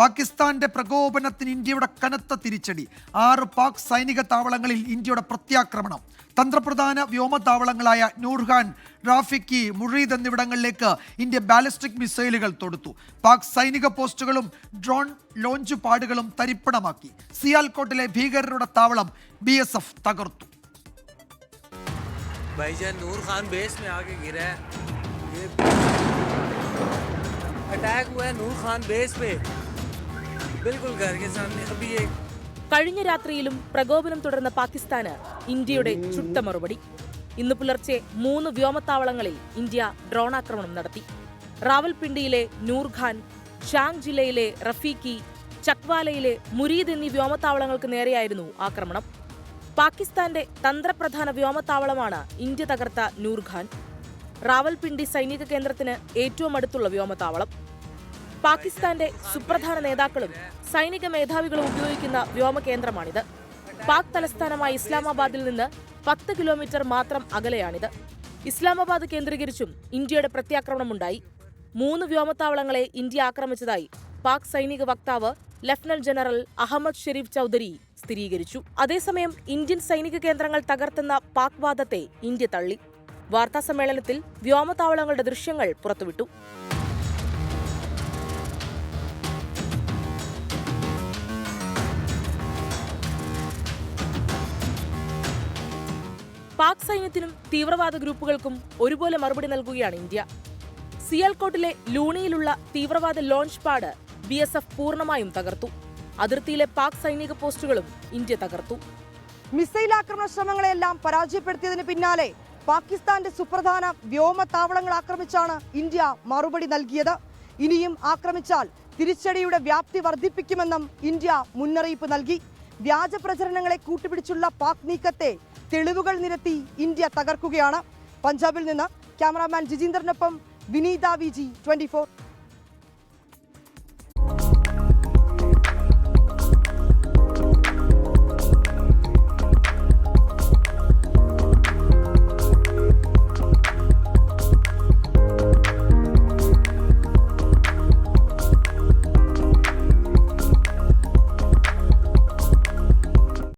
പാകിസ്ഥാന്റെ പ്രകോപനത്തിന് ഇന്ത്യയുടെ കനത്ത തിരിച്ചടി ആറ് പാക് സൈനിക താവളങ്ങളിൽ ഇന്ത്യയുടെ പ്രത്യാക്രമണം തന്ത്രപ്രധാന വ്യോമതാവളങ്ങളായ നൂർഖാൻ റാഫിക്കി മുഴീദ് എന്നിവിടങ്ങളിലേക്ക് ഇന്ത്യ ബാലിസ്റ്റിക് മിസൈലുകൾ തൊടുത്തു പാക് സൈനിക പോസ്റ്റുകളും ഡ്രോൺ ലോഞ്ച് പാടുകളും തരിപ്പണമാക്കി സിയാൽകോട്ടിലെ ഭീകരരുടെ താവളം ബി തകർത്തു भाईजान नूर खान बेस में आके गिरा है ये अटैक हुआ है नूर खान बेस पे കഴിഞ്ഞ രാത്രിയിലും പ്രകോപനം തുടർന്ന പാകിസ്ഥാന് ഇന്ത്യയുടെ ചുട്ട മറുപടി. ഇന്ന് പുലർച്ചെ മൂന്ന് വ്യോമത്താവളങ്ങളിൽ ഇന്ത്യ ഡ്രോൺ ആക്രമണം നടത്തി. റാവൽപിണ്ടിയിലെ നൂർഖാൻ ഷാങ് ജില്ലയിലെ റഫീഖി ചക്വാലയിലെ മുരീദ് എന്നീ വ്യോമത്താവളങ്ങൾക്ക് നേരെയായിരുന്നു ആക്രമണം. പാകിസ്ഥാന്റെ തന്ത്രപ്രധാന വ്യോമത്താവളമാണ് ഇന്ത്യ തകർത്ത നൂർഖാൻ. റാവൽപിണ്ടി സൈനിക കേന്ദ്രത്തിന് ഏറ്റവും അടുത്തുള്ള വ്യോമത്താവളം. പാകിസ്ഥാന്റെ സുപ്രധാന നേതാക്കളും സൈനിക മേധാവികളും ഉപയോഗിക്കുന്ന വ്യോമ കേന്ദ്രമാണിത്. പാക് തലസ്ഥാനമായ ഇസ്ലാമാബാദിൽ നിന്ന് പത്ത് കിലോമീറ്റർ മാത്രം അകലെയാണിത്. ഇസ്ലാമാബാദ് കേന്ദ്രീകരിച്ചും ഇന്ത്യയുടെ പ്രത്യാക്രമണമുണ്ടായി. മൂന്ന് വ്യോമത്താവളങ്ങളെ ഇന്ത്യ ആക്രമിച്ചതായി പാക് സൈനിക വക്താവ് ലഫ്റ്റനന്റ് ജനറൽ അഹമ്മദ് ഷെരീഫ് ചൌധരി സ്ഥിരീകരിച്ചു. അതേസമയം ഇന്ത്യൻ സൈനിക കേന്ദ്രങ്ങൾ തകർത്തുന്ന പാക് വാദത്തെ ഇന്ത്യ തള്ളി. വാർത്താ സമ്മേളനത്തിൽ വ്യോമത്താവളങ്ങളുടെ ദൃശ്യങ്ങൾ പുറത്തുവിട്ടു. പാക് സൈന്യത്തിനും തീവ്രവാദ ഗ്രൂപ്പുകൾക്കും ഒരുപോലെ മറുപടി നൽകുകയാണ് ഇന്ത്യ. സിയാൽകോട്ടിലെ ലൂണിയിലുള്ള തീവ്രവാദ launch pad B S F പൂർണമായും തകർത്തു. അതിർത്തിയിലെ പാക് സൈനിക പോസ്റ്റുകളും ഇന്ത്യ തകർത്തു. മിസൈൽ ആക്രമണ ശ്രമങ്ങളെല്ലാം പരാജയപ്പെടുത്തിയതിന് പിന്നാലെ പാകിസ്ഥാന്റെ സുപ്രധാന വ്യോമ താവളങ്ങൾ ആക്രമിച്ചാണ് ഇന്ത്യ മറുപടി നൽകിയത്. ഇനിയും ആക്രമിച്ചാൽ തിരിച്ചടിയുടെ വ്യാപ്തി വർദ്ധിപ്പിക്കുമെന്നും ഇന്ത്യ മുന്നറിയിപ്പ് നൽകി. വ്യാജ പ്രചരണങ്ങളെ കൂട്ടുപിടിച്ചുള്ള പാക് നീക്കത്തെ തെളിവുകൾ നിരത്തി ഇന്ത്യ തകർക്കുകയാണ്. പഞ്ചാബിൽ നിന്ന് ക്യാമറാമാൻ ജിജീന്ദറിനൊപ്പം വിനീത വി ജി ട്വന്റി